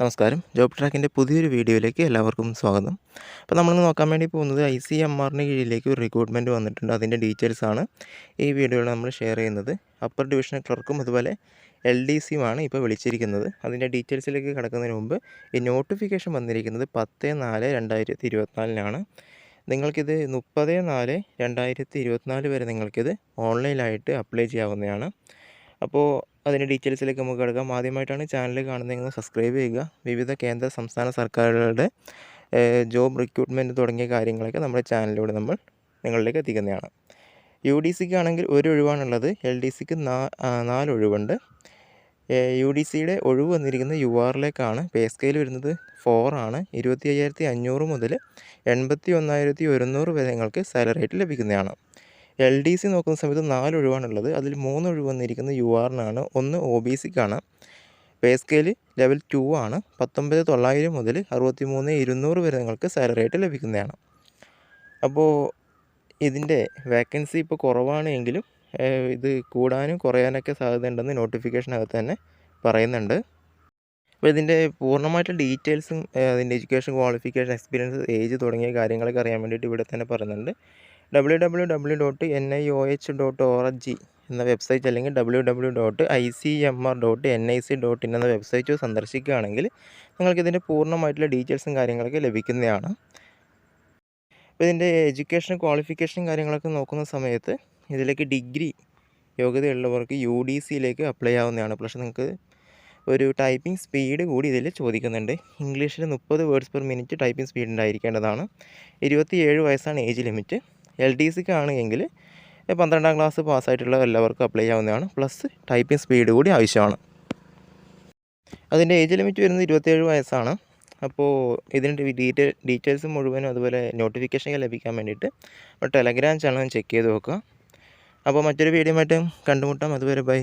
നമസ്കാരം. ജോബ് ട്രാക്കിന്റെ പുതിയൊരു വീഡിയോയിലേക്ക് എല്ലാവർക്കും സ്വാഗതം. അപ്പോൾ നമ്മളിന്ന് നോക്കാൻ വേണ്ടി പോകുന്നത് ഐ സി എം ആറിന് കീഴിലേക്ക് ഒരു റിക്രൂട്ട്മെന്റ് വന്നിട്ടുണ്ട്. അതിന്റെ ഡീറ്റെയിൽസ് ആണ് ഈ വീഡിയോയിൽ നമ്മൾ ഷെയർ ചെയ്യുന്നത്. അപ്പർ ഡിവിഷൻ ക്ലർക്കും അതുപോലെ എൽ ഡി സിയുമാണ് ഇപ്പോൾ വിളിച്ചിരിക്കുന്നത്. അതിന്റെ ഡീറ്റെയിൽസിലേക്ക് കിടക്കുന്നതിന് മുമ്പ് ഈ നോട്ടിഫിക്കേഷൻ വന്നിരിക്കുന്നത് പത്ത് നാല് രണ്ടായിരത്തി ഇരുപത്തിനാലിനാണ്. നിങ്ങൾക്കിത് മുപ്പത് നാല് രണ്ടായിരത്തി ഇരുപത്തിനാല് വരെ നിങ്ങൾക്കിത് ഓൺലൈനായിട്ട് അപ്ലൈ ചെയ്യാവുന്നതാണ്. അപ്പോൾ അതിന്റെ ഡീറ്റെയിൽസിലേക്ക് നമുക്ക് കിടക്കാം. ആദ്യമായിട്ടാണ് ചാനൽ കാണുന്നതെങ്കിൽ സബ്സ്ക്രൈബ് ചെയ്യുക. വിവിധ കേന്ദ്ര സംസ്ഥാന സർക്കാരുകളുടെ ജോബ് റിക്രൂട്ട്മെന്റ് തുടങ്ങിയ കാര്യങ്ങളൊക്കെ നമ്മുടെ ചാനലിലൂടെ നമ്മൾ നിങ്ങളിലേക്ക് എത്തിക്കുന്നതാണ്. യു ഡി സിക്ക് ആണെങ്കിൽ ഒരു ഒഴിവാണുള്ളത് എൽ ഡി സിക്ക് നാല് ഒഴിവുണ്ട്. യു ഡി സിയുടെ ഒഴിവ് വന്നിരിക്കുന്നത് യു ആറിലേക്കാണ് പേ സ്കെയിൽ വരുന്നത് ഫോർ ആണ്. ഇരുപത്തി അയ്യായിരത്തി അഞ്ഞൂറ് മുതൽ എൺപത്തി ഒന്നായിരത്തി ഒരുന്നൂറ് വരെ നിങ്ങൾക്ക് സാലറി ആയിട്ട് ലഭിക്കുന്നതാണ്. എൽ ഡി സി നോക്കുന്ന സമയത്ത് നാല് ഒഴിവാണുള്ളത് അതിൽ മൂന്ന് ഒഴിവ് വന്നിരിക്കുന്നത് യു ആറിനാണ് ഒന്ന് ഒ ബി സിക്കാണ്. പേ സ്കെയിൽ ലെവൽ ടു ആണ് പത്തൊമ്പത് തൊള്ളായിരം മുതൽ അറുപത്തി മൂന്ന് ഇരുന്നൂറ് വരെ നിങ്ങൾക്ക് സാലറി ആയിട്ട് ലഭിക്കുന്നതാണ്. അപ്പോൾ ഇതിന്റെ വേക്കൻസി ഇപ്പോൾ കുറവാണ് എങ്കിലും ഇത് കൂടാനും കുറയാനൊക്കെ സാധ്യതയുണ്ടെന്ന് നോട്ടിഫിക്കേഷനകത്ത് തന്നെ പറയുന്നുണ്ട്. അപ്പോൾ ഇതിന്റെ പൂർണമായിട്ടുള്ള ഡീറ്റെയിൽസും അതിന്റെ എഡ്യൂക്കേഷൻ ക്വാളിഫിക്കേഷൻ എക്സ്പീരിയൻസ് ഏജ് തുടങ്ങിയ കാര്യങ്ങളൊക്കെ അറിയാൻ വേണ്ടിയിട്ട് ഇവിടെ തന്നെ പറയുന്നുണ്ട്. W W W dot N I O H dot O R G എന്ന വെബ്സൈറ്റ് അല്ലെങ്കിൽ W W dot I C M R dot N I C dot in എന്ന വെബ്സൈറ്റ് സന്ദർശിക്കുകയാണെങ്കിൽ നിങ്ങൾക്ക് ഇതിന്റെ പൂർണമായിട്ടുള്ള ഡീറ്റെയിൽസും കാര്യങ്ങളൊക്കെ ലഭിക്കുന്നതാണ്. അപ്പോൾ ഇതിന്റെ എഡ്യൂക്കേഷൻ ക്വാളിഫിക്കേഷൻ കാര്യങ്ങളൊക്കെ നോക്കുന്ന സമയത്ത് ഇതിലേക്ക് ഡിഗ്രി യോഗ്യതയുള്ളവർക്ക് യു ഡി സിയിലേക്ക് അപ്ലൈ ആവുന്നതാണ്. പക്ഷേ നിങ്ങൾക്ക് ഒരു ടൈപ്പിംഗ് സ്പീഡ് കൂടി ഇതിൽ ചോദിക്കുന്നുണ്ട്. ഇംഗ്ലീഷിൽ മുപ്പത് words per minute typing speed ഉണ്ടായിരിക്കേണ്ടതാണ്. ഇരുപത്തി ഏഴ് വയസ്സാണ് ഏജ് ലിമിറ്റ് എൽ ഡി സിക്ക് ആണെങ്കിൽ പന്ത്രണ്ടാം ക്ലാസ് പാസ്സായിട്ടുള്ള എല്ലാവർക്കും അപ്ലൈ ചെയ്യാവുന്നതാണ്. പ്ലസ് ടൈപ്പിംഗ് സ്പീഡ് കൂടി ആവശ്യമാണ്. അതിന്റെ ഏജ് ലിമിറ്റ് വരുന്നത് ഇരുപത്തേഴ് വയസ്സാണ്. അപ്പോൾ ഇതിന്റെ ഡീറ്റെയിൽ ഡീറ്റെയിൽസ് മുഴുവനും അതുപോലെ നോട്ടിഫിക്കേഷൻ ലഭിക്കാൻ വേണ്ടിയിട്ട് ടെലഗ്രാം ചാനൽ ചെക്ക് ചെയ്ത് നോക്കുക. അപ്പോൾ മറ്റൊരു വീഡിയോ ആയിട്ട് കണ്ടുമുട്ടാം. അതുവരെ ബൈ